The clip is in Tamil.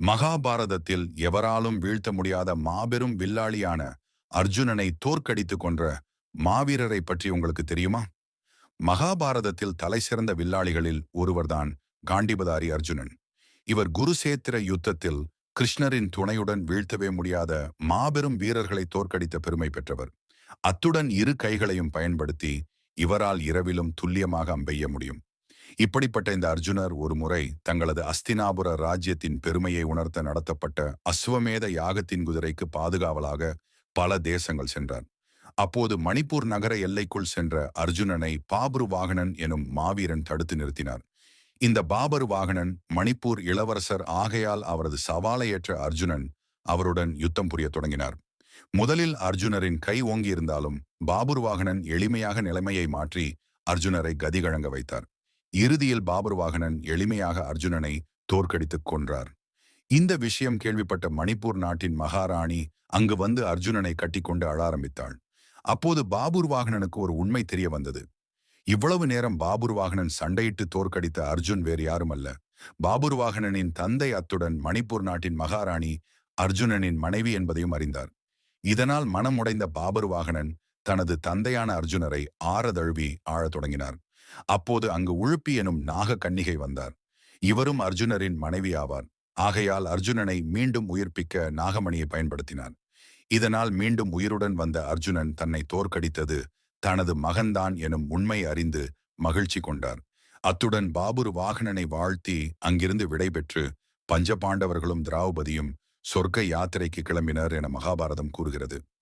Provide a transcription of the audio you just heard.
மகாபாரதத்தில் எவராலும் வீழ்த்த முடியாத மாபெரும் வில்லாளியான அர்ஜுனனை தோற்கடித்துக் கொன்ற மாவீரரை பற்றி உங்களுக்கு தெரியுமா? மகாபாரதத்தில் தலைசிறந்த வில்லாளிகளில் ஒருவர்தான் காண்டிபதாரி அர்ஜுனன். இவர் குருசேத்திர யுத்தத்தில் கிருஷ்ணரின் துணையுடன் வீழ்த்தவே முடியாத மாபெரும் வீரர்களை தோற்கடித்த பெருமை பெற்றவர். அத்துடன் இரு கைகளையும் பயன்படுத்தி இவரால் இரவிலும் துல்லியமாக அம்பெய்ய முடியும். இப்படிப்பட்ட இந்த அர்ஜுனர் ஒருமுறை தங்களது அஸ்தினாபுர ராஜ்யத்தின் பெருமையை உணர்த்த நடத்தப்பட்ட அஸ்வமேத யாகத்தின் குதிரைக்கு பாதுகாவலாக பல தேசங்கள் சென்றார். அப்போது மணிப்பூர் நகர எல்லைக்குள் சென்ற அர்ஜுனனை பாபுரு வாகனன் எனும் மாவீரன் தடுத்து நிறுத்தினார். இந்த பாபரு வாகனன் மணிப்பூர் இளவரசர் ஆகையால் அவரது சவாலையற்ற அர்ஜுனன் அவருடன் யுத்தம் புரிய தொடங்கினார். முதலில் அர்ஜுனரின் கை ஓங்கியிருந்தாலும் பாபுர் வாகனன் எளிமையாக நிலைமையை மாற்றி அர்ஜுனரை கதிகழங்க வைத்தார். இறுதியில் பாபர் வாகனன் எளிமையாக அர்ஜுனனை தோற்கடித்துக் கொன்றார். இந்த விஷயம் கேள்விப்பட்ட மணிப்பூர் நாட்டின் மகாராணி அங்கு வந்து அர்ஜுனனை கட்டிக்கொண்டு அழ ஆரம்பித்தாள். அப்போது பாபூர் வாகனனுக்கு ஒரு உண்மை தெரிய வந்தது. இவ்வளவு நேரம் பாபூர் வாகனன் சண்டையிட்டு தோற்கடித்த அர்ஜுன் வேறு யாரும் அல்ல பாபூர் வாகனனின் தந்தை அத்துடன் மணிப்பூர் நாட்டின் மகாராணி அர்ஜுனனின் மனைவி என்பதையும் அறிந்தார். இதனால் மனமுடைந்த பாபர் வாகனன் தனது தந்தையான அர்ஜுனரை ஆறதழுவி ஆழத் தொடங்கினார். அப்போது அங்கு உழுப்பி எனும் நாக கன்னிகை வந்தார். இவரும் அர்ஜுனரின் மனைவி ஆவார். ஆகையால் அர்ஜுனனை மீண்டும் உயிர்ப்பிக்க நாகமணியை பயன்படுத்தினார். இதனால் மீண்டும் உயிருடன் வந்த அர்ஜுனன் தன்னை தோற்கடித்தது தனது மகன்தான் எனும் உண்மை அறிந்து மகிழ்ச்சி கொண்டார். அத்துடன் பாபுர் வாகனனை வாழ்த்தி அங்கிருந்து விடைபெற்று பஞ்சபாண்டவர்களும் திராவுபதியும் சொர்க்க யாத்திரைக்கு கிளம்பினர் என மகாபாரதம் கூறுகிறது.